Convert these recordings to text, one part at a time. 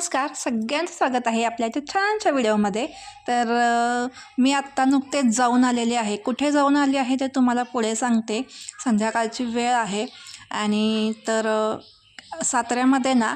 नमस्कार. सगळ्यांचं स्वागत आहे आपल्या इथे छानशा व्हिडिओमध्ये. तर मी आत्ता नुकतेच जाऊन आलेले आहे. कुठे जाऊन आले आहे ते तुम्हाला पुढे सांगते. संध्याकाळची वेळ आहे. आणि तर साताऱ्यामध्ये ना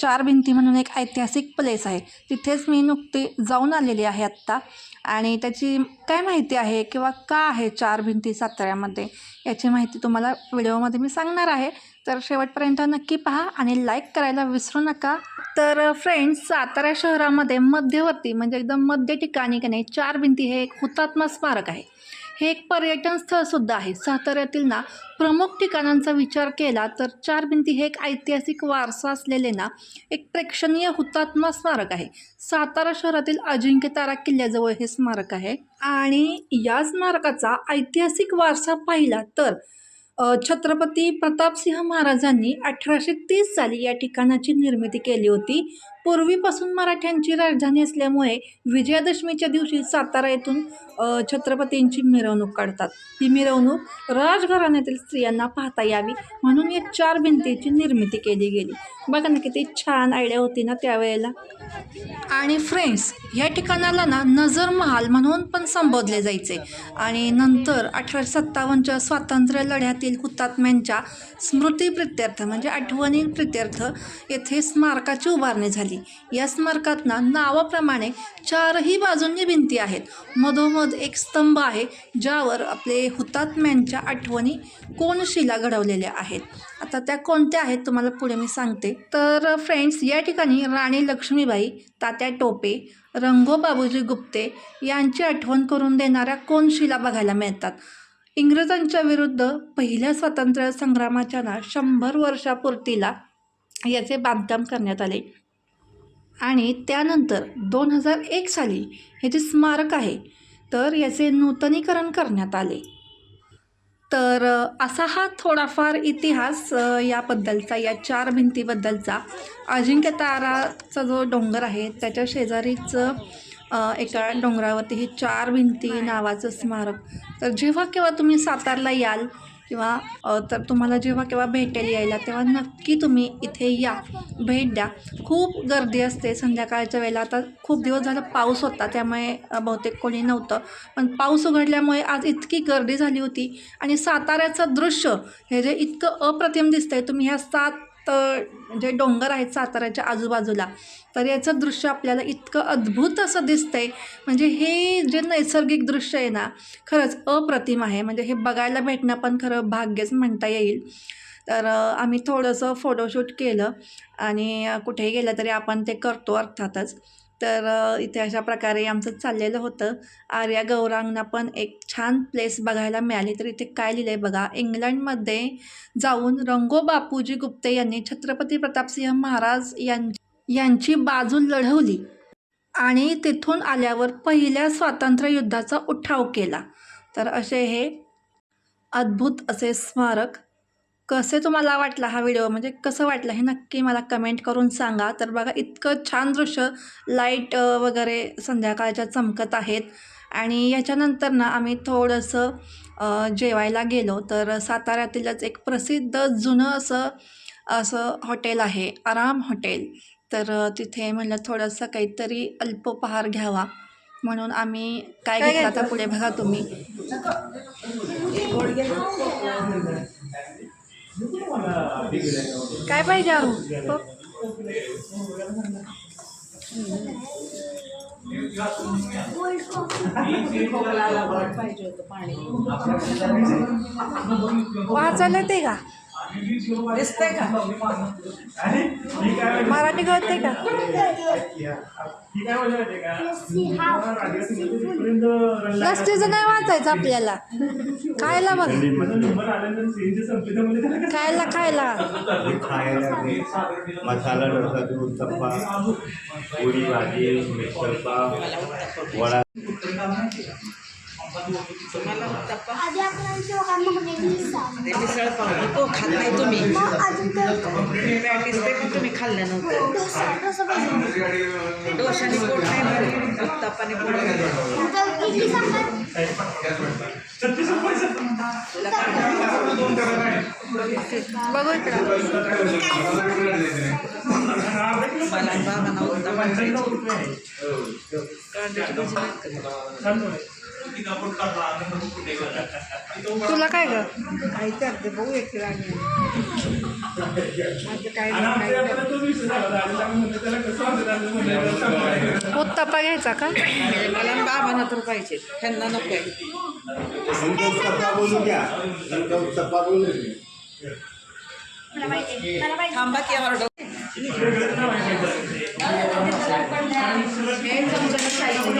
चार भिंती म्हणून एक ऐतिहासिक प्लेस आहे. तिथेच मी नुकते जाऊन आलेली आहे आत्ता. आणि त्याची काय माहिती आहे किंवा का आहे चार भिंती साताऱ्यामध्ये? याची माहिती तुम्हाला व्हिडिओमध्ये मी सांगणार आहे. तर शेवटपर्यंत नक्की पहा आणि लाईक करायला विसरू नका. तर फ्रेंड्स सातारा शहरामध्ये मध्यवर्ती म्हणजे एकदम मध्य ठिकाणी की नाही चार भिंती हे एक हुतात्मा स्मारक आहे. हे एक पर्यटन स्थळसुद्धा आहे. साताऱ्यातील ना प्रमुख ठिकाणांचा विचार केला तर चार भिंती हे एक ऐतिहासिक वारसा असलेले ना एक प्रेक्षणीय हुतात्मा स्मारक आहे. सातारा शहरातील अजिंक्यतारा किल्ल्याजवळ हे स्मारक आहे. आणि या स्मारकाचा ऐतिहासिक वारसा पाहिला तर छत्रपती प्रतापसिंह महाराजांनी अठराशे तीस साली या ठिकाणाची निर्मिती केली होती. पूर्वीपासून मराठ्यांची राजधानी असल्यामुळे विजयादशमीच्या दिवशी सातारा येथून छत्रपतींची मिरवणूक काढतात. ही मिरवणूक राजघराण्यातील स्त्रियांना पाहता यावी म्हणून या चार भिंतीची निर्मिती केली गेली. बघा ना किती छान आयडिया होती ना त्यावेळेला. आणि फ्रेंड्स या ठिकाणाला ना नजर महाल म्हणून पण संबोधले जायचे. आणि नंतर अठराशे सत्तावन्नच्या स्वातंत्र्य लढ्यातील हुतात्म्यांच्या स्मृतीप्रित्यर्थ म्हणजे आठवणी प्रित्यर्थ येथे स्मारकाची उभारणी झाली. या स्मारकातना नावाप्रमाणे चारही बाजूंनी भिंती आहेत. मधोमध एक स्तंभ आहे ज्यावर आपले हुतात्म्यांच्या आठवणी कोनशिला घडवलेल्या आहेत. आता त्या कोणत्या आहेत तुम्हाला पुढे मी सांगते. तर फ्रेंड्स या ठिकाणी राणी लक्ष्मीबाई तात्या टोपे रंगो बाबूजी गुप्ते यांची आठवण करून देणाऱ्या कोनशिला बघायला मिळतात. इंग्रजांच्या विरुद्ध पहिल्या स्वातंत्र्य संग्रामाच्या ना शंभर वर्षापूर्तीला याचे बांधकाम करण्यात आले. आणि त्यानंतर दोन हजार एक साली हे जे स्मारक आहे. तर याचे नूतनीकरण करण्यात आले. तर असा हा थोडाफार इतिहास याबद्दलचा या चार भिंतीबद्दलचा अजिंक्यताराचा जो डोंगर आहे त्याच्या शेजारीच एका डोंगरावरती हे चार भिंती नावाचं स्मारक. तर जेव्हा केव्हा तुम्ही सातारला याल किंवा तर तुम्हाला जेव्हा केव्हा भेटेल यायला तेव्हा नक्की तुम्ही इथे या. भेट द्या. खूप गर्दी असते संध्याकाळच्या वेळेला. आता खूप दिवस झालं पाऊस होता त्यामुळे बहुतेक कोणी नव्हतं. पण पाऊस उघडल्यामुळे आज इतकी गर्दी झाली होती. आणि साताऱ्याचं दृश्य हे जे इतकं अप्रतिम दिसतंय तुम्ही ह्या सात जे डोंगर आहेत साताऱ्याच्या आजूबाजूला तर याचं दृश्य आपल्याला इतकं अद्भुत असं दिसतंय. म्हणजे हे जे नैसर्गिक दृश्य आहे ना खरंच अप्रतिम आहे. म्हणजे हे बघायला भेटणं पण खरं भाग्यच म्हणता येईल. तर आम्ही थोडंसं फोटोशूट केलं आणि कुठेही गेलं तरी आपण ते करतो अर्थातच. तर इथे अशा प्रकारे आमचं चाललेलं होतं. आर्या गौरांगना पण एक छान प्लेस बघायला मिळाली. तर इथे काय लिहिलं आहे बघा? इंग्लंडमध्ये जाऊन रंगो बापूजी गुप्ते यांनी छत्रपती प्रतापसिंह महाराज यां यांची बाजू लढवली आणि तिथून आल्यावर पहिल्या स्वातंत्र्य युद्धाचा उठाव केला. तर असे हे अद्भुत असे स्मारक कसे तुम्हाला वाटला हा व्हिडिओ? म्हणजे कसं वाटलं हे नक्की मला कमेंट करून सांगा. तर बघा इतकं छान दृश्य लाइट वगैरे संध्याकाळच्या चमकत आहेत. आणि याच्यानंतर ना आम्ही थोडंसं जेवायला गेलो. तर साताऱ्यातीलच एक प्रसिद्ध जुनं असं असं हॉटेल आहे आराम हॉटेल तर तिथे म्हणलं थोडंसं काहीतरी अल्पोपहार घ्यावा. म्हणून आम्ही काय घेतलं? आता पुढे बघा तुम्ही. काय पाहिजे अरू बघ. वाचायला येते का दिसतंय का? मराठी कळते का? लस्टीचं नाही वाचायचं आपल्याला. खायला बघ. खायला खायला. मसाला डोसा उत्तप्पा पुरी भाजी मिसळ पाव वडा. मला उत्तप्पा ते मिसळ पाव तो खात नाही तुम्ही. पॅटीस ते पण तुम्ही खाल्लं नव्हतं. पाहिजे डोशाने पोट नाही भरलं उत्तप्पाने पोट भरलं. तुला काय बघू इकडं. मला उत्तप्पा खायचे. कांद्याची भजी नाहीत का? तुला काय ग? काय करते बघू एक उत्तप्पा घ्यायचा का? मला बाबांना तर पाहिजे ह्यांना नको. थांबा की ऑर्डर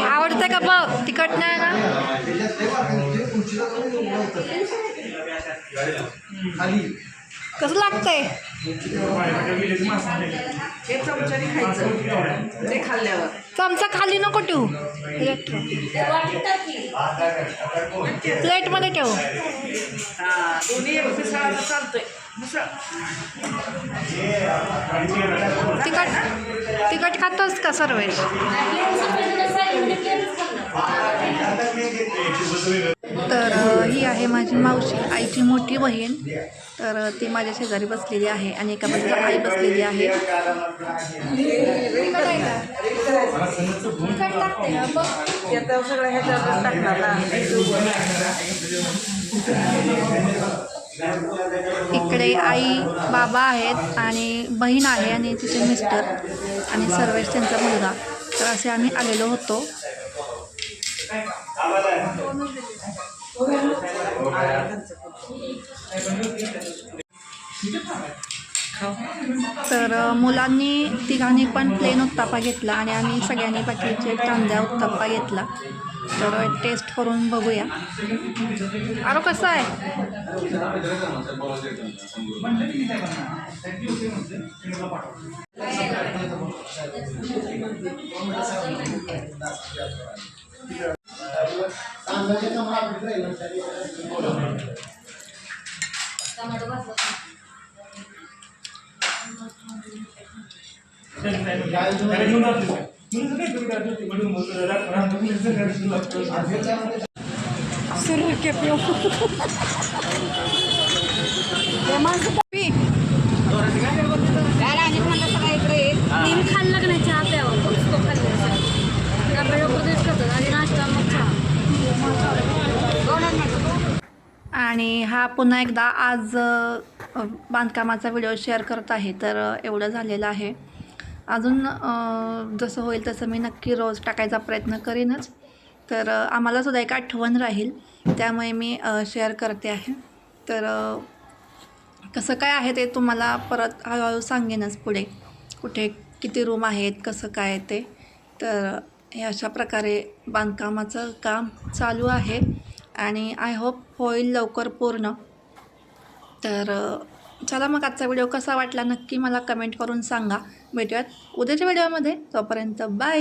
आवडतं का बघ तिखट नाही? ना कसं लागतंय? हे चमच्याने खायचं. ते खाल्ल्यावर. चमचा खाली नको ठेवू. प्लेटमध्ये ठेवू. हा दोन्ही चालतंय. तिखट तिखट खातोस का सर्वेश? तर ही आहे माझी मावशी आईची मोठी बहीण. तर ती माझ्या शेजारी बसलेली आहे आणि एका बाजूला आई बसलेली आहे. इकडे आई बाबा आहेत आणि बहीण आहे आणि तिचे मिस्टर आणि सर्वेश त्यांचा मुलगा. तर असे आम्ही आलेलो होतो. तर मुलांनी तिघांनी पण प्लेन उत्तापा घेतला आणि आम्ही सगळ्यांनी बाकीचे कांद्या उत्तापा घेतला. तर टेस्ट करून बघूया. अरे कसं आहे? पी. नेहमी खाल्लं का नाही चहा प्यावं? तो खाल्लं डब्याला प्रदेश करतात आणि नाश्ता मग चहा. आणि हा पुन्हा एकदा आज बांधकामाचा व्हिडिओ शेअर करत आहे तर एवढं झालेलं आहे. अजून जसं होईल तसं मी नक्की रोज टाकायचा प्रयत्न करीनच. तर आम्हालासुद्धा एक आठवण राहील. त्यामुळे मी शेअर करते आहे. तर कसं काय आहे ते तुम्हाला परत हळूहळू सांगेनच पुढे. कुठे किती रूम आहेत कसं काय ते. तर हे अशा प्रकारे बांधकामाचं काम चालू आहे. आणि आय होप होईल लवकर पूर्ण. तर चला मग आजचा व्हिडिओ कसा वाटला नक्की मला कमेंट करून सांगा. भेटूयात उद्याच्या व्हिडिओमध्ये. तोपर्यंत बाय.